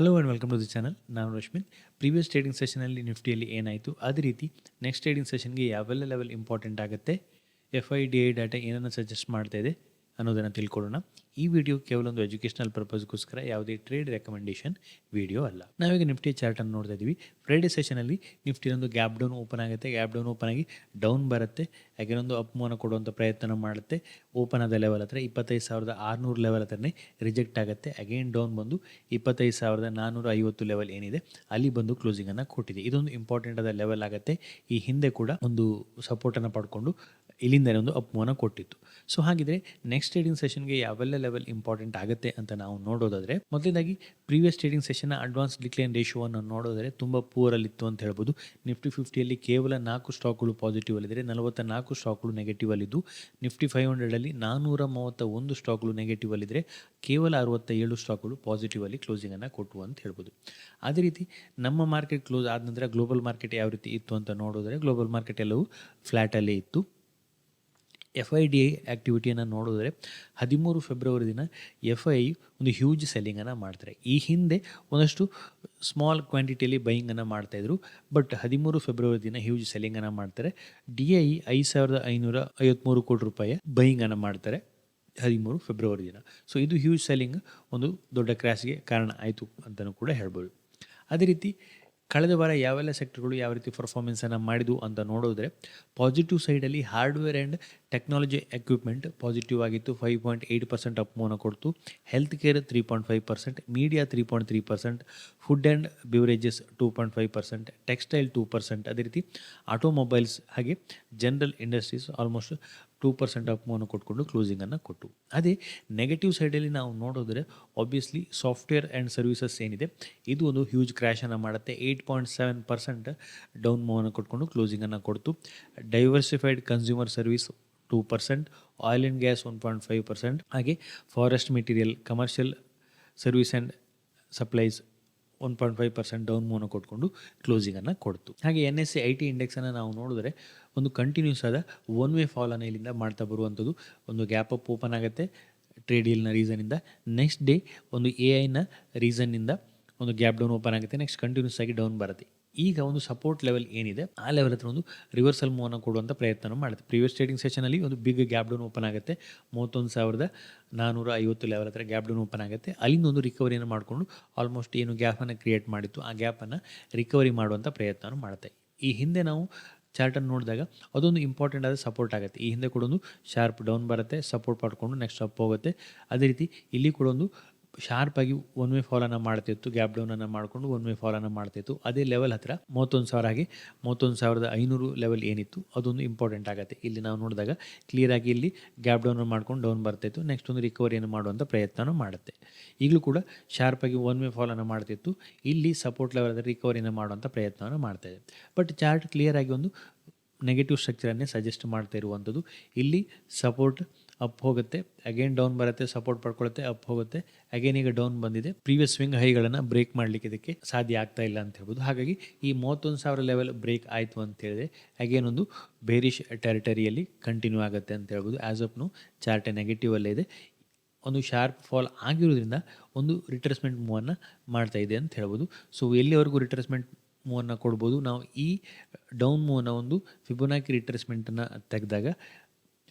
Hello and welcome to the channel ನಾನು ರಶ್ಮಿನ್ previous trading ಸೆಷನಲ್ಲಿ ನಿಫ್ಟಿಯಲ್ಲಿ ಏನಾಯಿತು? ಅದೇ ರೀತಿ ನೆಕ್ಸ್ಟ್ ಟ್ರೇಡಿಂಗ್ ಸೆಷನ್ಗೆ ಯಾವೆಲ್ಲ ಲೆವೆಲ್ ಇಂಪಾರ್ಟೆಂಟ್ ಆಗುತ್ತೆ? F I D I data ಏನನ್ನು ಸಜೆಸ್ಟ್ ಮಾಡ್ತಾ ಇದೆ ಅನ್ನೋದನ್ನು ತಿಳ್ಕೊಳ್ಳೋಣ. ಈ ವಿಡಿಯೋ ಕೇವಲ ಒಂದು ಎಜುಕೇಷನಲ್ ಪರ್ಪಸ್ಗೋಸ್ಕರ ಯಾವುದೇ ಟ್ರೇಡ್ ರೆಕಮೆಂಡೇಷನ್ ವಿಡಿಯೋ ಅಲ್ಲ. ನಾವೀಗ ನಿಫ್ಟಿ ಚಾರ್ಟನ್ನು ನೋಡ್ತಾ ಇದ್ದೀವಿ. ಫ್ರೈಡೆ ಸೆಷನಲ್ಲಿ ನಿಫ್ಟಿ ಒಂದು ಗ್ಯಾಪ್ ಡೌನ್ ಓಪನ್ ಆಗುತ್ತೆ. ಗ್ಯಾಪ್ ಡೌನ್ ಓಪನ್ ಆಗಿ ಡೌನ್ ಬರುತ್ತೆ. ಹಾಗೆ ಒಂದು ಕೊಡುವಂಥ ಪ್ರಯತ್ನ ಮಾಡುತ್ತೆ. ಓಪನ್ ಆದ ಲೆವೆಲ್ ಹತ್ರ ಇಪ್ಪತ್ತೈದು ಸಾವಿರದ ಆರುನೂರು ಲೆವೆಲ್ ಹತ್ರನೇ ರಿಜೆಕ್ಟ್ ಆಗುತ್ತೆ. ಅಗೇನ್ ಡೌನ್ ಬಂದು ಇಪ್ಪತ್ತೈದು ಸಾವಿರದ ನಾನ್ನೂರ ಐವತ್ತು ಲೆವೆಲ್ ಏನಿದೆ, ಅಲ್ಲಿ ಬಂದು ಕ್ಲೋಸಿಂಗನ್ನು ಕೊಟ್ಟಿದೆ. ಇದೊಂದು ಇಂಪಾರ್ಟೆಂಟ್ ಆದ ಲೆವೆಲ್ ಆಗುತ್ತೆ. ಈ ಹಿಂದೆ ಕೂಡ ಒಂದು ಸಪೋರ್ಟನ್ನು ಪಡ್ಕೊಂಡು ಇಲ್ಲಿಂದ ಒಂದು ಅಪಮಾನ ಕೊಟ್ಟಿತ್ತು. ಸೊ ಹಾಗಿದ್ರೆ ನೆಕ್ಸ್ಟ್ ಟ್ರೇಡಿಂಗ್ ಸೆಷನ್ಗೆ ಯಾವೆಲ್ಲ ಲೆವೆಲ್ ಇಂಪಾರ್ಟೆಂಟ್ ಆಗುತ್ತೆ ಅಂತ ನಾವು ನೋಡೋದಾದರೆ ಮೊದಲನೇದಾಗಿ ಪ್ರೀವಿಯಸ್ ಟ್ರೇಡಿಂಗ್ ಸೆಷನ್ನ ಅಡ್ವಾನ್ಸ್ ಡಿಕ್ಲೈನ್ ರೇಷಿಯೋವನ್ನು ನೋಡೋದಾದರೆ ತುಂಬ ಪೂರಲ್ಲಿತ್ತು ಅಂತ ಹೇಳ್ಬೋದು. ನಿಫ್ಟಿ ಫಿಫ್ಟಿಯಲ್ಲಿ ಕೇವಲ ನಾಲ್ಕು ಸ್ಟಾಕ್ಗಳು ಪಾಸಿಟಿವ್ ಅಲ್ಲಿದ್ದರೆ ನಲವತ್ತ ನಾಲ್ಕು ಸ್ಟಾಕ್ಗಳು ನೆಗೆಟಿವ್ ಅಲ್ಲಿದ್ದು ನಿಫ್ಟಿ ಫೈವ್ ಹಂಡ್ರೆಡಲ್ಲಿ ನಾನ್ನೂರ ಮೂವತ್ತ ಒಂದು ಸ್ಟಾಕ್ಗಳು ನೆಗೆಟಿವ್ ಅಲ್ಲಿದ್ದರೆ ಕೇವಲ ಅರವತ್ತ ಏಳು ಸ್ಟಾಕ್ಗಳು ಪಾಸಿಟಿವ್ ಅಲ್ಲಿ ಕ್ಲೋಸಿಂಗನ್ನು ಕೊಟ್ಟು ಅಂತ ಹೇಳ್ಬೋದು. ಅದೇ ರೀತಿ ನಮ್ಮ ಮಾರ್ಕೆಟ್ ಕ್ಲೋಸ್ ಆದ ನಂತರ ಗ್ಲೋಬಲ್ ಮಾರ್ಕೆಟ್ ಯಾವ ರೀತಿ ಇತ್ತು ಅಂತ ನೋಡಿದ್ರೆ ಗ್ಲೋಬಲ್ ಮಾರ್ಕೆಟ್ ಎಲ್ಲವೂ ಫ್ಲ್ಯಾಟಲ್ಲೇ ಇತ್ತು. ಎಫ್ ಐ ಡಿ ಐ ಆ್ಯಕ್ಟಿವಿಟಿಯನ್ನು ನೋಡಿದ್ರೆ ಹದಿಮೂರು ಫೆಬ್ರವರಿ ದಿನ ಎಫ್ ಐ ಒಂದು ಹ್ಯೂಜ್ ಸೆಲ್ಲಿಂಗನ್ನು ಮಾಡ್ತಾರೆ. ಈ ಹಿಂದೆ ಒಂದಷ್ಟು ಸ್ಮಾಲ್ ಕ್ವಾಂಟಿಟಿಯಲ್ಲಿ ಬೈಯಿಂಗನ್ನು ಮಾಡ್ತಾಯಿದ್ರು ಬಟ್ ಹದಿಮೂರು ಫೆಬ್ರವರಿ ದಿನ ಹ್ಯೂಜ್ ಸೆಲ್ಲಿಂಗನ್ನು ಮಾಡ್ತಾರೆ. ಡಿ ಐ ಐದು ಸಾವಿರದ ಐನೂರ ಐವತ್ತ್ಮೂರು ಕೋಟಿ ರೂಪಾಯಿಯ ಬೈಯಿಂಗನ್ನು ಮಾಡ್ತಾರೆ ಹದಿಮೂರು ಫೆಬ್ರವರಿ ದಿನ. ಸೊ ಇದು ಹ್ಯೂಜ್ ಸೆಲ್ಲಿಂಗ್ ಒಂದು ದೊಡ್ಡ ಕ್ರ್ಯಾಶ್ಗೆ ಕಾರಣ ಆಯಿತು ಅಂತಲೂ ಕೂಡ ಹೇಳ್ಬೋದು. ಅದೇ ರೀತಿ ಕಳೆದ ವಾರ ಯಾವೆಲ್ಲ ಸೆಕ್ಟರ್ಗಳು ಯಾವ ರೀತಿ ಪರ್ಫಾರ್ಮೆನ್ಸನ್ನು ಮಾಡಿದ್ವು ಅಂತ ನೋಡಿದ್ರೆ ಪಾಸಿಟಿವ್ ಸೈಡಲ್ಲಿ hardware and technology equipment positive ಆಗಿತ್ತು. ಫೈವ್ ಪಾಯಿಂಟ್ ಏಯ್ಟ್ ಪರ್ಸೆಂಟ್ ಅಪ್ಮೋನ ಕೊಡ್ತು. Health care three point five percent media three point three percent food and beverages two point five percent textile two percent ಅದೇ ರೀತಿ automobiles ಹಾಗೆ general industries almost two percent ಅಪ್ಮೋನ ಕೊಟ್ಕೊಂಡು ಕ್ಲೋಸಿಂಗನ್ನು ಕೊಟ್ಟು. ಅದೇ negative ಸೈಡಲ್ಲಿ ನಾವು ನೋಡಿದ್ರೆ ಆಬ್ವಿಯಸ್ಲಿ ಸಾಫ್ಟ್ವೇರ್ ಆ್ಯಂಡ್ ಸರ್ವಿಸಸ್ ಏನಿದೆ, ಇದು ಒಂದು ಹ್ಯೂಜ್ ಕ್ರ್ಯಾಶನ್ನು ಮಾಡುತ್ತೆ. Eight point seven percent down ಮೂವನ್ನು ಕೊಟ್ಕೊಂಡು ಕ್ಲೋಸಿಂಗನ್ನು ಕೊಡ್ತು. Diversified consumer service two percent oil and gas one point five percent ಹಾಗೆ forest material commercial service and supplies one point five percent down ಮೂವನ್ನು ಕೊಟ್ಕೊಂಡು ಕ್ಲೋಸಿಂಗನ್ನು ಕೊಡ್ತು. ಹಾಗೆ N S C I T ಇಂಡೆಕ್ಸನ್ನು ನಾವು ನೋಡಿದ್ರೆ ಒಂದು ಕಂಟಿನ್ಯೂಸ್ ಆದ ಒನ್ ವೇ ಫಾಲನ್ನು ಇಲ್ಲಿಂದ ಮಾಡ್ತಾ ಬರುವಂಥದ್ದು ಒಂದು ಗ್ಯಾಪ್ ಅಪ್ ಓಪನ್ ಆಗುತ್ತೆ ಟ್ರೇಡ್ ಡೀಲ್ನ ರೀಸನಿಂದ ನೆಕ್ಸ್ಟ್ ಡೇ ಒಂದು ಎ ಐನ ರೀಸನ್ನಿಂದ ಒಂದು ಗ್ಯಾಪ್ ಡೌನ್ ಓಪನ್ ಆಗುತ್ತೆ ನೆಕ್ಸ್ಟ್ ಕಂಟಿನ್ಯೂಸ್ ಆಗಿ ಡೌನ್ ಬರುತ್ತೆ. ಈಗ ಒಂದು ಸಪೋರ್ಟ್ ಲೆವೆಲ್ ಏನಿದೆ, ಆ ಲೆವೆಲ್ ಹತ್ರ ಒಂದು ರಿವರ್ಸಲ್ ಮೂವನ್ನು ಕೊಡುವಂಥ ಪ್ರಯತ್ನ ಮಾಡುತ್ತೆ ಪ್ರೀವಿಯಸ್ ಟ್ರೇಡಿಂಗ್ ಸೆಷನಲ್ಲಿ ಒಂದು ಬಿಗ್ ಗ್ಯಾಪ್ ಡೌನ್ ಓಪನ್ ಆಗುತ್ತೆ. ಮೂವತ್ತೊಂದು ಸಾವಿರದ ನಾನ್ನೂರ ಐವತ್ತು ಲೆವೆಲ್ ಹತ್ರ ಗ್ಯಾಪ್ ಡೌನ್ ಓಪನ್ ಆಗುತ್ತೆ. ಅಲ್ಲಿಂದ ಒಂದು ರಿಕವರಿಯನ್ನು ಮಾಡಿಕೊಂಡು ಆಲ್ಮೋಸ್ಟ್ ಏನು ಗ್ಯಾಪನ್ನು ಕ್ರಿಯೇಟ್ ಮಾಡಿತ್ತು, ಆ ಗ್ಯಾಪನ್ನು ರಿಕವರಿ ಮಾಡುವಂಥ ಪ್ರಯತ್ನ ಮಾಡುತ್ತೆ ಈ ಹಿಂದೆ ನಾವು ಚಾರ್ಟನ್ನು ನೋಡಿದಾಗ ಅದೊಂದು ಇಂಪಾರ್ಟೆಂಟ್ ಆದ ಸಪೋರ್ಟ್ ಆಗುತ್ತೆ. ಈ ಹಿಂದೆ ಕೂಡ ಒಂದು ಶಾರ್ಪ್ ಡೌನ್ ಬರುತ್ತೆ ಸಪೋರ್ಟ್ ಪಡ್ಕೊಂಡು ನೆಕ್ಸ್ಟ್ ಅಪ್ ಹೋಗುತ್ತೆ. ಅದೇ ರೀತಿ ಇಲ್ಲಿ ಕೂಡ ಒಂದು ಶಾರ್ಪಾಗಿ ಒನ್ ವೇ ಫಾಲನ್ನು ಮಾಡ್ತಿತ್ತು ಗ್ಯಾಪ್ ಡೌನನ್ನು ಮಾಡಿಕೊಂಡು ಒನ್ ವೇ ಫಾಲನ್ನು ಮಾಡ್ತಿತ್ತು. ಅದೇ ಲೆವೆಲ್ ಹತ್ತಿರ ಮೂವತ್ತೊಂದು ಸಾವಿರ ಆಗಿ ಮೂವತ್ತೊಂದು ಸಾವಿರದ ಐನೂರು ಲೆವೆಲ್ ಏನಿತ್ತು, ಅದೊಂದು ಇಂಪಾರ್ಟೆಂಟ್ ಆಗುತ್ತೆ. ಇಲ್ಲಿ ನಾವು ನೋಡಿದಾಗ ಕ್ಲಿಯರಾಗಿ ಇಲ್ಲಿ ಗ್ಯಾಪ್ ಡೌನ್ ಮಾಡ್ಕೊಂಡು ಡೌನ್ ಬರ್ತಾಯಿತ್ತು ನೆಕ್ಸ್ಟ್ ಒಂದು ರಿಕವರಿಯನ್ನು ಮಾಡುವಂಥ ಪ್ರಯತ್ನವೂ ಮಾಡುತ್ತೆ. ಈಗಲೂ ಕೂಡ ಶಾರ್ಪಾಗಿ ಒನ್ ವೇ ಫಾಲನ್ನು ಮಾಡ್ತಿತ್ತು. ಇಲ್ಲಿ ಸಪೋರ್ಟ್ ಲೆವೆಲ್ ರಿಕವರಿಯನ್ನು ಮಾಡುವಂಥ ಪ್ರಯತ್ನವನ್ನು ಮಾಡ್ತಾಯಿದೆ ಬಟ್ ಚಾರ್ಟ್ ಕ್ಲಿಯರಾಗಿ ಒಂದು ನೆಗೆಟಿವ್ ಸ್ಟ್ರಕ್ಚರನ್ನೇ ಸಜೆಸ್ಟ್ ಮಾಡ್ತಾ ಇರುವಂಥದ್ದು. ಇಲ್ಲಿ ಸಪೋರ್ಟ್ ಅಪ್ ಹೋಗುತ್ತೆ. ಅಗೇನ್ ಡೌನ್ ಬರುತ್ತೆ ಸಪೋರ್ಟ್ ಪಡ್ಕೊಳ್ಳುತ್ತೆ ಅಪ್ ಹೋಗುತ್ತೆ. ಅಗೇನ್ ಈಗ ಡೌನ್ ಬಂದಿದೆ. ಪ್ರೀವಿಯಸ್ ಸ್ವಿಂಗ್ ಹೈಗಳನ್ನು ಬ್ರೇಕ್ ಮಾಡಲಿಕ್ಕೆ ಇದಕ್ಕೆ ಸಾಧ್ಯ ಆಗ್ತಾ ಇಲ್ಲ ಅಂತ ಹೇಳ್ಬೋದು. ಹಾಗಾಗಿ ಈ ಮೂವತ್ತೊಂದು ಸಾವಿರ ಲೆವೆಲ್ ಬ್ರೇಕ್ ಆಯಿತು ಅಂತ ಹೇಳಿದ್ರೆ ಅಗೇನ್ ಒಂದು ಬೇರಿಷ್ ಟೆರಿಟರಿಯಲ್ಲಿ ಕಂಟಿನ್ಯೂ ಆಗುತ್ತೆ ಅಂತ ಹೇಳ್ಬೋದು. ಆ್ಯಸ್ ಅಪ್ನು ಚಾರ್ಟ್ ನೆಗೆಟಿವ್ ಅಲ್ಲೇ ಇದೆ. ಒಂದು ಶಾರ್ಪ್ ಫಾಲ್ ಆಗಿರೋದ್ರಿಂದ ಒಂದು ರಿಟ್ರೆಸ್ಮೆಂಟ್ ಮೂವನ್ನು ಮಾಡ್ತಾ ಇದೆ ಅಂತ ಹೇಳ್ಬೋದು. ಸೊ ಎಲ್ಲಿವರೆಗೂ ರಿಟ್ರೆಸ್ಮೆಂಟ್ ಮೂವನ್ನು ಕೊಡ್ಬೋದು? ನಾವು ಈ ಡೌನ್ ಮೂವನ್ನು ಒಂದು ಫಿಬೊನಾಕಿ ರಿಟ್ರೆಸ್ಮೆಂಟನ್ನು ತೆಗೆದಾಗ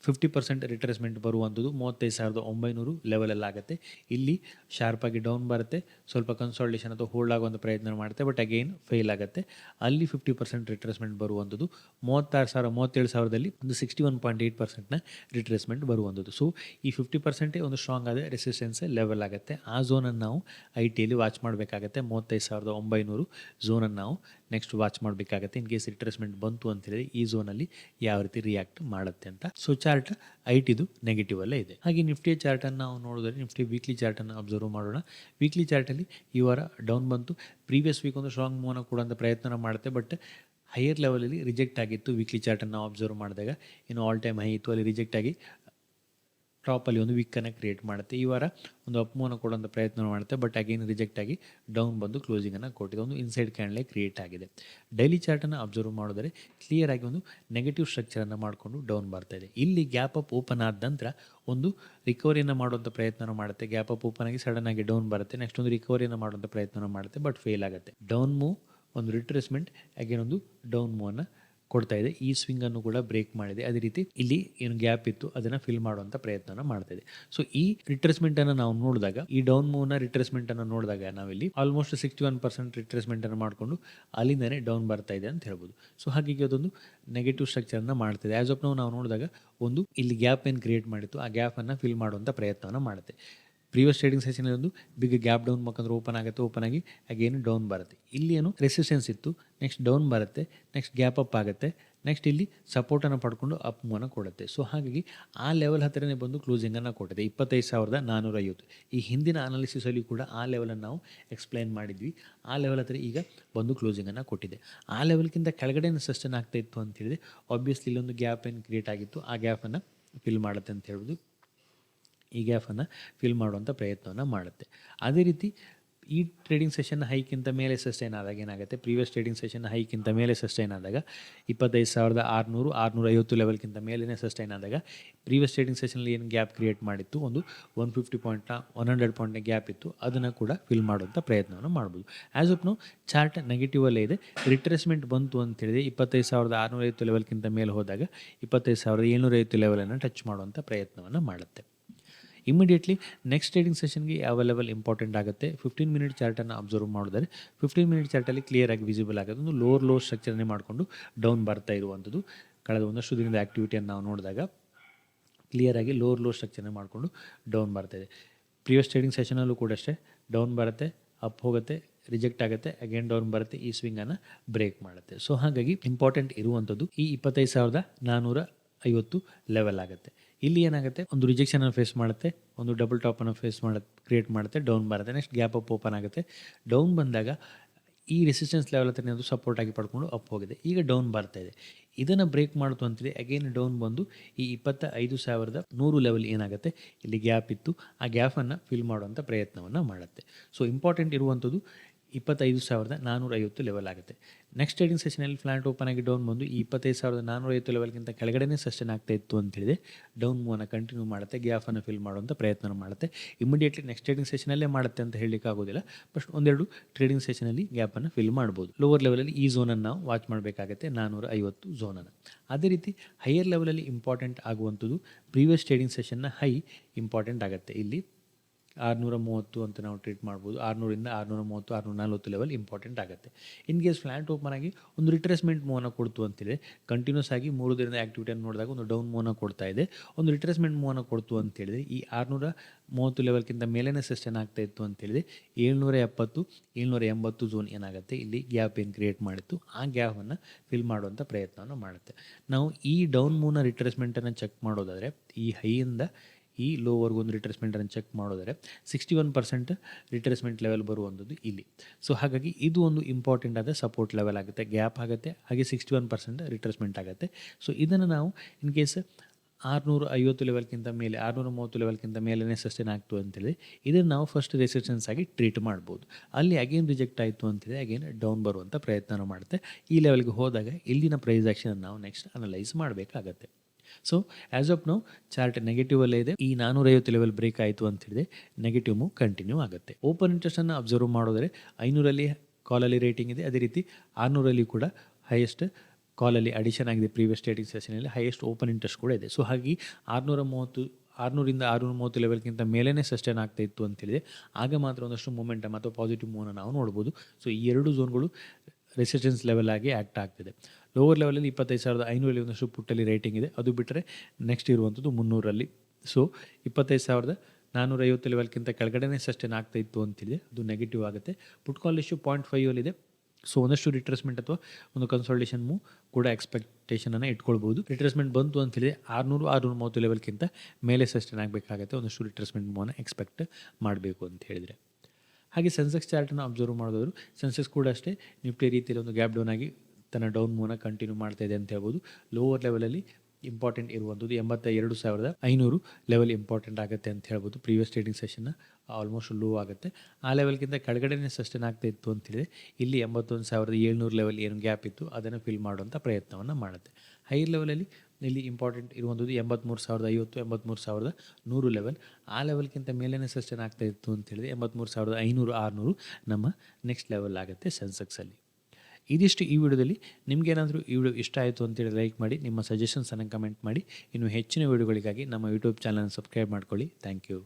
ಫಿಫ್ಟಿ ಪರ್ಸೆಂಟ್ ರಿಟ್ರೆಸ್ಮೆಂಟ್ ಬರುವಂಥದ್ದು ಮೂವತ್ತೈದು ಸಾವಿರದ ಒಂಬೈನೂರು ಲೆವೆಲಲ್ಲಿ ಆಗುತ್ತೆ ಇಲ್ಲಿ ಶಾರ್ಪಾಗಿ ಡೌನ್ ಬರುತ್ತೆ, ಸ್ವಲ್ಪ ಕನ್ಸಾಲ್ಟೇಷನ್ ಅಥವಾ ಹೋಲ್ಡ್ ಆಗುವಂಥ ಪ್ರಯತ್ನ ಮಾಡುತ್ತೆ ಬಟ್ ಅಗೈನ್ ಫೇಲ್ ಆಗುತ್ತೆ. ಅಲ್ಲಿ ಫಿಫ್ಟಿ ಪರ್ಸೆಂಟ್ ರಿಟ್ರೆಸ್ಮೆಂಟ್ ಬರುವಂಥದ್ದು, ಮೂವತ್ತಾರು ಸಾವಿರ, ಮೂವತ್ತೇಳು ಸಾವಿರದಲ್ಲಿ ಒಂದು ಸಿಕ್ಸ್ಟಿ ಒನ್ ಪಾಯಿಂಟ್ ಏಯ್ಟ್ ಪರ್ಸೆಂಟ್ನ ರಿಟ್ರೆಸ್ಮೆಂಟ್ ಬರುವಂಥದ್ದು. ಸೊ ಈ ಫಿಫ್ಟಿ ಪರ್ಸೆಂಟೇ ಒಂದು ಸ್ಟ್ರಾಂಗ್ ಆದರೆ ರೆಸಿಸ್ಟೆನ್ಸ್ ಲೆವೆಲ್ ಆಗುತ್ತೆ. ಆ ಝೋನನ್ನು ನಾವು ಐ ಟಿಯಲ್ಲಿ ವಾಚ್ ಮಾಡಬೇಕಾಗತ್ತೆ, ಮೂವತ್ತೈದು ಸಾವಿರದ ಒಂಬೈನೂರು ಝೋನನ್ನು ನಾವು ನೆಕ್ಸ್ಟ್ ವಾಚ್ ಮಾಡಬೇಕಾಗತ್ತೆ. ಇನ್ ಕೇಸ್ ರಿಟ್ರೆಸ್ಮೆಂಟ್ ಬಂತು ಅಂತ ಹೇಳಿದ್ರೆ ಈ ಝೋನಲ್ಲಿ ಯಾವ ರೀತಿ ರಿಯಾಕ್ಟ್ ಮಾಡುತ್ತೆ ಅಂತ. ಸೊ ಚಾರ್ಟ್ ಐ ಟಿದು ನೆಗೆಟಿವ್ ಅಲ್ಲೇ ಇದೆ. ಹಾಗೆ ನಿಫ್ಟಿ ಚಾರ್ಟನ್ನು ನಾವು ನೋಡಿದ್ರೆ ನಿಫ್ಟಿ ವೀಕ್ಲಿ ಚಾರ್ಟನ್ನು ಅಬ್ಸರ್ವ್ ಮಾಡೋಣ. ವೀಕ್ಲಿ ಚಾರ್ಟಲ್ಲಿ ಈ ವಾರ ಡೌನ್ ಬಂತು. ಪ್ರೀವಿಯಸ್ ವೀಕ್ ಒಂದು ಸ್ಟ್ರಾಂಗ್ ಮೂವನ್ನ ಕೊಡುವಂಥ ಪ್ರಯತ್ನ ಮಾಡುತ್ತೆ. ಬಟ್ ಹೈಯರ್ ಲೆವೆಲಲ್ಲಿ ರಿಜೆಕ್ಟ್ ಆಗಿತ್ತು ವೀಕ್ಲಿ ಚಾರ್ಟನ್ನು ನಾವು ಅಬ್ಸರ್ವ್ ಮಾಡಿದಾಗ. ಇನ್ನು ಆಲ್ ಟೈಮ್ ಹೈ ಇತ್ತು, ಅಲ್ಲಿ ರಿಜೆಕ್ಟ್ ಆಗಿ ಟಾಪಲ್ಲಿ ಒಂದು ವಿಕ್ಕನ್ನು ಕ್ರಿಯೇಟ್ ಮಾಡುತ್ತೆ. ಈ ವಾರ ಒಂದು ಅಪ್ಮೋನ ಮೂವ್ನ ಕೊಡುವಂಥ ಪ್ರಯತ್ನ ಮಾಡುತ್ತೆ. ಬಟ್ ಅಗೇನ್ ರಿಜೆಕ್ಟ್ ಆಗಿ ಡೌನ್ ಬಂದು ಕ್ಲೋಸಿಂಗನ್ನು ಕೊಟ್ಟಿದೆ. ಒಂದು ಇನ್ಸೈಡ್ ಕ್ಯಾಂಡಲೇ ಕ್ರಿಯೇಟ್ ಆಗಿದೆ. ಡೈಲಿ ಚಾರ್ಟನ್ನು ಅಬ್ಸರ್ವ್ ಮಾಡಿದರೆ ಕ್ಲಿಯರ್ ಆಗಿ ಒಂದು ನೆಗೆಟಿವ್ ಸ್ಟ್ರಕ್ಚರನ್ನು ಮಾಡಿಕೊಂಡು ಡೌನ್ ಬರ್ತಾ ಇದೆ. ಇಲ್ಲಿ ಗ್ಯಾಪ್ ಅಪ್ ಓಪನ್ ಆದ ನಂತರ ಒಂದು ರಿಕವರಿಯನ್ನು ಮಾಡುವಂಥ ಪ್ರಯತ್ನ ಮಾಡುತ್ತೆ. ಗ್ಯಾಪ್ ಅಪ್ ಓಪನ್ ಆಗಿ ಸಡನ್ ಆಗಿ ಡೌನ್ ಬರುತ್ತೆ. ನೆಕ್ಸ್ಟ್ ಒಂದು ರಿಕವರಿಯನ್ನು ಮಾಡುವಂಥ ಪ್ರಯತ್ನ ಮಾಡುತ್ತೆ. ಬಟ್ ಫೇಲ್ ಆಗುತ್ತೆ. ಡೌನ್ ಮೂವ್ ಒಂದು ರಿಟ್ರೇಸ್ಮೆಂಟ್ ಅಗೇನ್ ಒಂದು ಡೌನ್ ಮೂವನ್ನು ಕೊಡ್ತಾ ಇದೆ. ಈ ಸ್ವಿಂಗನ್ನು ಕೂಡ ಬ್ರೇಕ್ ಮಾಡಿದೆ. ಅದೇ ರೀತಿ ಇಲ್ಲಿ ಏನು ಗ್ಯಾಪ್ ಇತ್ತು, ಅದನ್ನು ಫಿಲ್ ಮಾಡುವಂಥ ಪ್ರಯತ್ನ ಮಾಡ್ತಾ ಇದೆ. ಸೊ ಈ ರಿಟ್ರೇಸ್ಮೆಂಟನ್ನು ನಾವು ನೋಡಿದಾಗ, ಈ ಡೌನ್ ಮೂವ್ನ ರಿಟ್ರೆಸ್ಮೆಂಟನ್ನು ನೋಡಿದಾಗ ನಾವಿಲ್ಲಿ ಆಲ್ಮೋಸ್ಟ್ ಸಿಕ್ಸ್ಟಿ ಒನ್ ಪರ್ಸೆಂಟ್ ರಿಟ್ರೆಸ್ಮೆಂಟನ್ನು ಮಾಡಿಕೊಂಡು ಅಲ್ಲಿಂದನೇ ಡೌನ್ ಬರ್ತಾ ಇದೆ ಅಂತ ಹೇಳ್ಬೋದು. ಸೊ ಹಾಗಾಗಿ ಅದೊಂದು ನೆಗೆಟಿವ್ ಸ್ಟ್ರಕ್ಚರನ್ನು ಮಾಡ್ತಿದೆ ಆ್ಯಸ್ ಆಫ್ ನಾವು ನಾವು ನೋಡಿದಾಗ ಒಂದು ಇಲ್ಲಿ ಗ್ಯಾಪ್ ಏನು ಕ್ರಿಯೇಟ್ ಮಾಡಿತ್ತು, ಆ ಗ್ಯಾಪನ್ನು ಫಿಲ್ ಮಾಡುವಂಥ ಪ್ರಯತ್ನವನ್ನು ಮಾಡುತ್ತೆ. ಪ್ರೀವಿಯಸ್ ಟ್ರೇಡಿಂಗ್ ಸೆಷನಲ್ಲಿ ಒಂದು ಬಿಗ್ ಗ್ಯಾಪ್ ಡೌನ್ ಮುಖಾಂತರ ಓಪನ್ ಆಗುತ್ತೆ ಓಪನ್ ಆಗಿ ಅಗೇನು ಡೌನ್ ಬರುತ್ತೆ. ಇಲ್ಲಿ ಏನು ರೆಸಿಸ್ಟೆನ್ಸ್ ಇತ್ತು ನೆಕ್ಸ್ಟ್ ಡೌನ್ ಬರುತ್ತೆ ನೆಕ್ಸ್ಟ್ ಗ್ಯಾಪ್ ಅಪ್ ಆಗುತ್ತೆ ನೆಕ್ಸ್ಟ್ ಇಲ್ಲಿ ಸಪೋರ್ಟನ್ನು ಪಡ್ಕೊಂಡು ಅಪ್ ಮೂವನ್ನ ಕೊಡುತ್ತೆ. ಸೊ ಹಾಗಾಗಿ ಆ ಲೆವೆಲ್ ಹತ್ತಿರನೇ ಬಂದು ಕ್ಲೋಸಿಂಗನ್ನು ಕೊಟ್ಟಿದೆ. ಇಪ್ಪತ್ತೈದು ಸಾವಿರದ ನಾನ್ನೂರೈವತ್ತು ಈ ಹಿಂದಿನ ಅನಾಲಿಸಿಸಲ್ಲಿ ಕೂಡ ಆ ಲೆವೆಲನ್ನು ನಾವು ಎಕ್ಸ್ಪ್ಲೈನ್ ಮಾಡಿದ್ವಿ. ಆ ಲೆವೆಲ್ ಹತ್ತಿರ ಈಗ ಬಂದು ಕ್ಲೋಸಿಂಗನ್ನು ಕೊಟ್ಟಿದೆ. ಆ ಲೆವೆಲ್ಗಿಂತ ಕೆಳಗಡೆ ಸಸ್ಟನ್ ಆಗ್ತಾ ಇತ್ತು ಅಂತ ಹೇಳಿದ್ರೆ ಆಬ್ವಿಯಸ್ಲಿ ಇಲ್ಲೊಂದು ಗ್ಯಾಪ್ ಏನು ಕ್ರಿಯೇಟ್ ಆಗಿತ್ತು, ಆ ಗ್ಯಾಪನ್ನು ಫಿಲ್ ಮಾಡುತ್ತೆ ಅಂತ ಹೇಳ್ಬೋದು. ಈ ಗ್ಯಾಪನ್ನು ಫಿಲ್ ಮಾಡುವಂಥ ಪ್ರಯತ್ನವನ್ನು ಮಾಡುತ್ತೆ. ಅದೇ ರೀತಿ ಈ ಟ್ರೇಡಿಂಗ್ ಸೆಷನ್ ಹೈಕ್ಕಿಂತ ಮೇಲೆ ಸಸ್ಟೈನ್ ಆದಾಗ ಏನಾಗುತ್ತೆ? ಪ್ರೀವಿಯಸ್ ಟ್ರೇಡಿಂಗ್ ಸೆಷನ್ ಹೈಕ್ಕಿಂತ ಮೇಲೆ ಸಸ್ಟೈನ್ ಆದಾಗ ಇಪ್ಪತ್ತೈದು ಸಾವಿರದ ಆರುನೂರು ಆರುನೂರ ಐವತ್ತು ಲೆವೆಲ್ಗಿಂತ ಮೇಲೇ ಸಸ್ಟೈನ್ ಆದಾಗ ಪ್ರೀವಿಯಸ್ ಟ್ರೇಡಿಂಗ್ ಸೆಷನಲ್ಲಿ ಏನು ಗ್ಯಾಪ್ ಕ್ರಿಯೇಟ್ ಮಾಡಿತ್ತು? ಒಂದು ಒನ್ ಫಿಫ್ಟಿ ಪಾಯಿಂಟ್ನ ಒನ್ ಹಂಡ್ರೆಡ್ ಪಾಯಿಂಟ್ನ ಗ್ಯಾಪ್ ಇತ್ತು. ಅದನ್ನು ಕೂಡ ಫಿಲ್ ಮಾಡುವಂಥ ಪ್ರಯತ್ನವನ್ನು ಮಾಡ್ಬೋದು. ಆ್ಯಸ್ ಆಫ್ ಚಾರ್ಟ್ ನೆಗೆಟಿವಲ್ಲೇ ಇದೆ. ರಿಟ್ರೆಸ್ಮೆಂಟ್ ಬಂತು ಅಂತ ಹೇಳಿದೆ ಇಪ್ಪತ್ತೈದು ಸಾವಿರದ ಆರುನೂರೈವತ್ತು ಲೆವೆಲ್ಗಿಂತ ಮೇಲೆ ಹೋದಾಗ ಇಪ್ಪತ್ತೈದು ಸಾವಿರದ ಏಳ್ನೂರೈವತ್ತು ಲೆವೆಲನ್ನು ಟಚ್ ಮಾಡುವಂಥ ಪ್ರಯತ್ನವನ್ನು ಮಾಡುತ್ತೆ. ಇಮಿಡಿಯೇಟ್ಲಿ ನೆಕ್ಸ್ಟ್ ಟ್ರೇಡಿಂಗ್ ಸೆಷನ್ಗೆ ಯಾವ ಲೆವೆಲ್ ಇಂಪಾರ್ಟೆಂಟ್ ಆಗುತ್ತೆ. ಫಿಫ್ಟೀನ್ ಮಿನಿಟ್ ಚಾರ್ಟನ್ನು ಅಬ್ಸರ್ವ್ ಮಾಡಿದರೆ ಫಿಫ್ಟೀನ್ ಮಿನಿಟ್ ಚಾರ್ಟಲ್ಲಿ ಕ್ಲಿಯರ್ ಆಗಿ ವಿಸಿಬಲ್ ಆಗುತ್ತೆ. ಒಂದು ಲೋರ್ ಲೋ ಸ್ಟ್ರಕ್ಚರ್ನೇ ಮಾಡಿಕೊಂಡು ಡೌನ್ ಬರ್ತಾ ಇರುವಂಥದ್ದು. ಕಳೆದ ಒಂದಷ್ಟು ದಿನದ ಆ್ಯಕ್ಟಿವಿಟಿಯನ್ನು ನಾವು ನೋಡಿದಾಗ ಕ್ಲಿಯರಾಗಿ ಲೋರ್ ಲೋ ಸ್ಟ್ರಕ್ಚರ್ನೇ ಮಾಡಿಕೊಂಡು ಡೌನ್ ಬರ್ತಾಯಿದೆ ಪ್ರಿವಿಯಸ್ ಟ್ರೇಡಿಂಗ್ ಸೆಷನಲ್ಲೂ ಕೂಡ ಅಷ್ಟೇ ಡೌನ್ ಬರುತ್ತೆ ಅಪ್ ಹೋಗುತ್ತೆ ರಿಜೆಕ್ಟ್ ಆಗುತ್ತೆ ಅಗೇನ್ ಡೌನ್ ಬರುತ್ತೆ, ಈ ಸ್ವಿಂಗನ್ನು ಬ್ರೇಕ್ ಮಾಡುತ್ತೆ. ಸೊ ಹಾಗಾಗಿ ಇಂಪಾರ್ಟೆಂಟ್ ಇರುವಂಥದ್ದು ಈ ಇಪ್ಪತ್ತೈದು ಸಾವಿರದ ನಾನ್ನೂರ ಐವತ್ತು ಲೆವೆಲ್ ಆಗುತ್ತೆ. ಇಲ್ಲಿ ಏನಾಗುತ್ತೆ? ಒಂದು ರಿಜೆಕ್ಷನ್ ಅನ್ನು ಫೇಸ್ ಮಾಡುತ್ತೆ, ಒಂದು ಡಬಲ್ ಟಾಪ್ ಅನ್ನು ಫೇಸ್ ಮಾಡುತ್ತೆ ಕ್ರಿಯೇಟ್ ಮಾಡುತ್ತೆ ಡೌನ್ ಬರುತ್ತೆ. ನೆಕ್ಸ್ಟ್ ಗ್ಯಾಪ್ ಅಪ್ ಓಪನ್ ಆಗುತ್ತೆ. ಡೌನ್ ಬಂದಾಗ ಈ ರೆಸಿಸ್ಟೆನ್ಸ್ ಲೆವೆಲ್ ಹತ್ರ ಅದು ಸಪೋರ್ಟ್ ಆಗಿ ಪಡ್ಕೊಂಡು ಅಪ್ ಹೋಗಿದೆ. ಈಗ ಡೌನ್ ಬರ್ತಾ ಇದೆ. ಇದನ್ನು ಬ್ರೇಕ್ ಮಾಡ್ತು ಅಂತೇಳಿ ಅಗೇನ್ ಡೌನ್ ಬಂದು ಈ ಇಪ್ಪತ್ತ ಐದು ಸಾವಿರದ ನೂರು ಲೆವೆಲ್ ಏನಾಗುತ್ತೆ? ಇಲ್ಲಿ ಗ್ಯಾಪ್ ಇತ್ತು. ಆ ಗ್ಯಾಪನ್ನು ಫಿಲ್ ಮಾಡುವಂಥ ಪ್ರಯತ್ನವನ್ನು ಮಾಡುತ್ತೆ. ಸೊ ಇಂಪಾರ್ಟೆಂಟ್ ಇರುವಂಥದ್ದು ಇಪ್ಪತ್ತೈದು ಸಾವಿರದ ನಾನ್ನೂರ ಐವತ್ತು ಲೆವೆಲ್ ಆಗುತ್ತೆ ನೆಕ್ಸ್ಟ್ ಟ್ರೇಡಿಂಗ್ ಸೆಷನಲ್ಲಿ ಫ್ಲಾಟ್ ಓಪನ್ ಆಗಿ ಡೌನ್ ಬಂದು ಈ ಇಪ್ಪತ್ತೈದು ಸಾವಿರದ ನಾನ್ನೂರ ಐವತ್ತು ಲೆವೆಲ್ಗಿಂತ ಕೆಳಗಡೆನೇ ಸಸ್ಟೈನ್ ಆಗ್ತಾ ಇತ್ತು ಅಂತೇಳಿದೆ ಡೌನ್ ಮೂವನ್ನು ಕಂಟಿನ್ಯೂ ಮಾಡುತ್ತೆ ಗ್ಯಾಫನ್ನು ಫಿಲ್ ಮಾಡುವಂಥ ಪ್ರಯತ್ನ ಮಾಡುತ್ತೆ. ಇಮಿಡಿಯೇಟ್ಲಿ ನೆಕ್ಸ್ಟ್ ಟ್ರೇಡಿಂಗ್ ಸೆಷನಲ್ಲೇ ಮಾಡುತ್ತೆ ಅಂತ ಹೇಳಲಿಕ್ಕೆ ಆಗೋದಿಲ್ಲ. ಫಸ್ಟ್ ಒಂದೆರಡು ಟ್ರೇಡಿಂಗ್ ಸೆಷನಲ್ಲಿ ಗ್ಯಾಪನ್ನು ಫಿಲ್ ಮಾಡ್ಬೋದು. ಲೋವರ್ ಲೆವೆಲಲ್ಲಿ ಈ ಝೋನನ್ನು ನಾವು ವಾಚ್ ಮಾಡಬೇಕಾಗುತ್ತೆ ನಾನ್ನೂರ ಐವತ್ತು ಝೋನನ್ನು ಅದೇ ರೀತಿ ಹೈಯರ್ ಲೆವೆಲಲ್ಲಿ ಇಂಪಾರ್ಟೆಂಟ್ ಆಗುವಂಥದ್ದು ಪ್ರೀವಿಯಸ್ ಟ್ರೇಡಿಂಗ್ ಸೆಷನ್ನ ಹೈ ಇಂಪಾರ್ಟೆಂಟ್ ಆಗುತ್ತೆ. ಇಲ್ಲಿ ಆರುನೂರ ಮೂವತ್ತು ಅಂತ ನಾವು ಟ್ರೀಟ್ ಮಾಡ್ಬೋದು. ಆರುನೂರಿಂದ ಆರುನೂರ ಮೂವತ್ತು ಆರುನೂರ ನಲ್ವತ್ತು ಲೆವೆಲ್ ಇಂಪಾರ್ಟೆಂಟ್ ಆಗುತ್ತೆ. ಇನ್ ಕೇಸ್ ಫ್ಲ್ಯಾಂಟ್ ಓಪನ್ ಆಗಿ ಒಂದು ರಿಟ್ರೆಸ್ಮೆಂಟ್ ಮೂವನ್ನ ಕೊಡ್ತು ಅಂತೇಳಿ ಕಂಟಿನ್ಯೂಸ್ ಆಗಿ ಮೂರು ದಿನದ ಆ್ಯಕ್ಟಿವಿಟಿಯನ್ನು ನೋಡಿದಾಗ ಒಂದು ಡೌನ್ ಮೂವನ್ನ ಕೊಡ್ತಾ ಇದೆ. ಒಂದು ರಿಟ್ರೆಸ್ಮೆಂಟ್ ಮೂವನ್ನ ಕೊಡ್ತು ಅಂತೇಳಿದ್ರೆ ಈ ಆರುನೂರ ಮೂವತ್ತು ಲೆವೆಲ್ಗಿಂತ ಮೇಲೇನೆ ಸಸ್ಟೇನ್ ಆಗ್ತಾ ಇತ್ತು ಅಂತೇಳಿದ್ರೆ ಏಳ್ನೂರ ಎಪ್ಪತ್ತು ಏಳ್ನೂರ ಎಂಬತ್ತು ಝೋನ್ ಏನಾಗುತ್ತೆ? ಇಲ್ಲಿ ಗ್ಯಾಪ್ ಏನು ಕ್ರಿಯೇಟ್ ಮಾಡಿತ್ತು? ಆ ಗ್ಯಾಪನ್ನು ಫಿಲ್ ಮಾಡುವಂಥ ಪ್ರಯತ್ನವನ್ನು ಮಾಡುತ್ತೆ. ನಾವು ಈ ಡೌನ್ ಮೂವ್ನ ರಿಟ್ರೆಸ್ಮೆಂಟನ್ನು ಚೆಕ್ ಮಾಡೋದಾದರೆ ಈ ಹೈಯಿಂದ ಈ ಲೋವರ್ಗೆ ಒಂದು ರಿಟ್ರೇಸ್ಮೆಂಟನ್ನು ಚೆಕ್ ಮಾಡಿದರೆ sixty one percent retracement level ಬರುವಂಥದ್ದು ಇಲ್ಲಿ. ಸೊ ಹಾಗಾಗಿ ಇದು ಒಂದು ಇಂಪಾರ್ಟೆಂಟ್ ಆದ ಸಪೋರ್ಟ್ ಲೆವೆಲ್ ಆಗುತ್ತೆ ಗ್ಯಾಪ್ ಆಗುತ್ತೆ, ಹಾಗೆ ಸಿಕ್ಸ್ಟಿ ಒನ್ ಪರ್ಸೆಂಟ್ ರಿಟ್ರೆಸ್ಮೆಂಟ್ ಆಗುತ್ತೆ. ಸೊ ಇದನ್ನು ನಾವು ಇನ್ ಕೇಸ್ ಆರುನೂರ ಐವತ್ತು ಲೆವೆಲ್ಗಿಂತ ಮೇಲೆ ಆರುನೂರ ಮೂವತ್ತು ಲೆವೆಲ್ಗಿಂತ ಮೇಲೇ ಸಸ್ಟೈನ್ ಆಗ್ತು ಅಂತೇಳಿ ಇದನ್ನು ನಾವು ಫಸ್ಟ್ ರೆಸಿಸ್ಟೆನ್ಸ್ ಆಗಿ ಟ್ರೀಟ್ ಮಾಡ್ಬೋದು. ಅಲ್ಲಿ ಅಗೇನ್ ರಿಜೆಕ್ಟ್ ಆಯಿತು ಅಂತೇಳಿ ಅಗೇನ್ ಡೌನ್ ಬರುವಂಥ ಪ್ರಯತ್ನ ಮಾಡುತ್ತೆ. ಈ ಲೆವೆಲ್ಗೆ ಹೋದಾಗ ಇಲ್ಲಿನ ಪ್ರೈಸ್ ಆ್ಯಕ್ಷನನ್ನು ನಾವು ನೆಕ್ಸ್ಟ್ ಅನಲೈಸ್ ಮಾಡಬೇಕಾಗತ್ತೆ. So as of now chart negative ಅಲ್ಲೇ ಇದೆ. ಈ ನಾನೂರೈವತ್ತು ಲೆವೆಲ್ ಬ್ರೇಕ್ ಆಯಿತು ಅಂತ ಹೇಳಿದ್ರೆ ನೆಗೆಟಿವ್ ಮೂವ್ ಕಂಟಿನ್ಯೂ ಆಗುತ್ತೆ. ಓಪನ್ ಇಂಟ್ರೆಸ್ಟನ್ನು ಅಬ್ಸರ್ವ್ ಮಾಡಿದ್ರೆ ಐನೂರಲ್ಲಿ ಕಾಲಲ್ಲಿ ರೇಟಿಂಗ್ ಇದೆ. ಅದೇ ರೀತಿ ಆರುನೂರಲ್ಲಿ ಕೂಡ ಹೈಯೆಸ್ಟ್ ಕಾಲಲ್ಲಿ ಅಡಿಷನ್ ಆಗಿದೆ ಪ್ರೀವಿಯಸ್ ಟ್ರೇಡಿಂಗ್ ಸೆಷನಲ್ಲಿ ಹೈಯೆಸ್ಟ್ ಓಪನ್ ಇಂಟ್ರೆಸ್ಟ್ ಕೂಡ ಇದೆ. ಸೊ ಹಾಗಾಗಿ ಆರುನೂರ ಮೂವತ್ತು ಆರುನೂರಿಂದ ಆರುನೂರ ಮೂವತ್ತು ಲೆವೆಲ್ಗಿಂತ ಮೇಲೇ ಸಸ್ಟೈನ್ ಆಗ್ತಾ ಇತ್ತು ಅಂತೇಳಿದೆ ಆಗ ಮಾತ್ರ ಒಂದಷ್ಟು ಮೂಮೆಂಟಮ್ ಅಥವಾ ಪಾಸಿಟಿವ್ ಮೂವನ್ನು ನಾವು ನೋಡ್ಬೋದು. ಸೊ ಈ ಎರಡು ಝೋನ್ಗಳು ರೆಸಿಸ್ಟೆನ್ಸ್ ಲೆವೆಲ್ ಆಗಿ ಆ್ಯಕ್ಟ್ ಆಗ್ತಿದೆ. ಲೋವರ್ ಲೆವೆಲಲ್ಲಿ ಇಪ್ಪತ್ತೈದು ಸಾವಿರದ ಐನೂರಲ್ಲಿ ಒಂದಷ್ಟು ಪುಟ್ಟಲ್ಲಿ ರೇಟಿಂಗ್ ಇದೆ. ಅದು ಬಿಟ್ಟರೆ ನೆಕ್ಸ್ಟ್ ಇರುವಂಥದ್ದು ಮುನ್ನೂರಲ್ಲಿ. ಸೊ ಇಪ್ಪತ್ತೈದು ಸಾವಿರದ ನಾನ್ನೂರೈವತ್ತು ಲೆವೆಲ್ಗಿಂತ ಕೆಳಗಡೆನೇ ಸಸ್ಟೇನ್ ಆಗ್ತಾ ಇತ್ತು ಅಂತಿದೆ. ಅದು ನೆಗೆಟಿವ್ ಆಗುತ್ತೆ. ಪುಟ್ ಕಾಲ್ ಇಶ್ಯೂ ಪಾಯಿಂಟ್ ಫೈವಲ್ಲಿದೆ ಸೊ ಒಂದಷ್ಟು ರಿಟ್ರೆಸ್ಮೆಂಟ್ ಅಥವಾ ಒಂದು ಕನ್ಸಲ್ಟೇಷನ್ ಮೂವ್ ಕೂಡ ಎಕ್ಸ್ಪೆಕ್ಟೇಷನನ್ನು ಇಟ್ಕೊಳ್ಬೋದು ರಿಟ್ರೆಸ್ಮೆಂಟ್ ಬಂತು ಅಂತೇಳಿ ಆರುನೂರು ಆರುನೂರ ಮೂವತ್ತು ಲೆವೆಲ್ಗಿಂತ ಮೇಲೆ ಸಸ್ಟೇನ್ ಆಗಬೇಕಾಗತ್ತೆ. ಒಂದಷ್ಟು ರಿಟ್ರೆಸ್ಮೆಂಟ್ ಮೂವನ್ನ ಎಕ್ಸ್ಪೆಕ್ಟ್ ಮಾಡಬೇಕು ಅಂತ ಹೇಳಿದರೆ. ಹಾಗೆ ಸೆನ್ಸೆಕ್ಸ್ ಚಾರ್ಟನ್ನು ಅಬ್ಸರ್ವ್ ಮಾಡಿದವರು ಸೆನ್ಸೆಕ್ಸ್ ಕೂಡ ಅಷ್ಟೇ ನಿಫ್ಟಿ ರೀತಿಯಲ್ಲಿ ಒಂದು ಗ್ಯಾಪ್ ಡೌನ್ ಆಗಿ ತನ್ನ ಡೌನ್ ಮೂವ್ನ ಕಂಟಿನ್ಯೂ ಮಾಡ್ತಾ ಇದೆ ಅಂತ ಹೇಳ್ಬೋದು. ಲೋವರ್ ಲೆವೆಲಲ್ಲಿ ಇಂಪಾರ್ಟೆಂಟ್ ಇರುವಂಥದ್ದು ಎಂಬತ್ತ ಎರಡು ಸಾವಿರದ ಐನೂರು ಲೆವೆಲ್ ಇಂಪಾರ್ಟೆಂಟ್ ಆಗುತ್ತೆ ಅಂತ ಹೇಳ್ಬೋದು. ಪ್ರೀವಿಯಸ್ ಟ್ರೇಡಿಂಗ್ ಸೆಷನ್ನ ಆಲ್ಮೋಸ್ಟ್ ಲೋ ಆಗುತ್ತೆ. ಆ ಲೆವೆಲ್ಗಿಂತ ಕೆಳಗಡೆನೇ ಸಸ್ಟೇನ್ ಆಗ್ತಾ ಇತ್ತು ಅಂತೇಳಿದರೆ ಇಲ್ಲಿ ಎಂಬತ್ತೊಂದು ಸಾವಿರದ ಏಳ್ನೂರು ಲೆವೆಲ್ ಏನು ಗ್ಯಾಪ್ ಇತ್ತು, ಅದನ್ನು ಫಿಲ್ ಮಾಡುವಂಥ ಪ್ರಯತ್ನವನ್ನು ಮಾಡುತ್ತೆ. ಹೈಯರ್ ಲೆವೆಲಲ್ಲಿ ಇಲ್ಲಿ ಇಂಪಾರ್ಟೆಂಟ್ ಇರುವಂಥದ್ದು ಎಂಬತ್ತ್ಮೂರು ಸಾವಿರದ ಐವತ್ತು ಎಂಬತ್ತ್ಮೂರು ಸಾವಿರದ ನೂರು ಲೆವೆಲ್ ಆ ಲೆವೆಲ್ಗಿಂತ ಮೇಲೇ ಸಸ್ಟೇನ್ ಆಗ್ತಾ ಇತ್ತು ಅಂತ ಹೇಳಿದ್ರೆ ಎಂಬತ್ತ್ಮೂರು ಸಾವಿರದ ಐನೂರು, ಆರುನೂರು ನಮ್ಮ ನೆಕ್ಸ್ಟ್ ಲೆವೆಲ್ ಆಗುತ್ತೆ ಸೆನ್ಸೆಕ್ಸಲ್ಲಿ ಇದಿಷ್ಟು ಈ ವಿಡಿಯೋದಲ್ಲಿ ನಿಮಗೇನಾದರೂ ಈ ವಿಡಿಯೋ ಇಷ್ಟ ಆಯಿತು ಅಂತೇಳಿ ಲೈಕ್ ಮಾಡಿ, ನಿಮ್ಮ ಸಜೆಷನ್ಸನ್ನು ಕಮೆಂಟ್ ಮಾಡಿ, ಇನ್ನು ಹೆಚ್ಚಿನ ವಿಡಿಯೋಗಳಿಗಾಗಿ ನಮ್ಮ ಯೂಟ್ಯೂಬ್ ಚಾನಲ್ನ ಸಬ್ಸ್ಕ್ರೈಬ್ ಮಾಡ್ಕೊಳ್ಳಿ. Thank you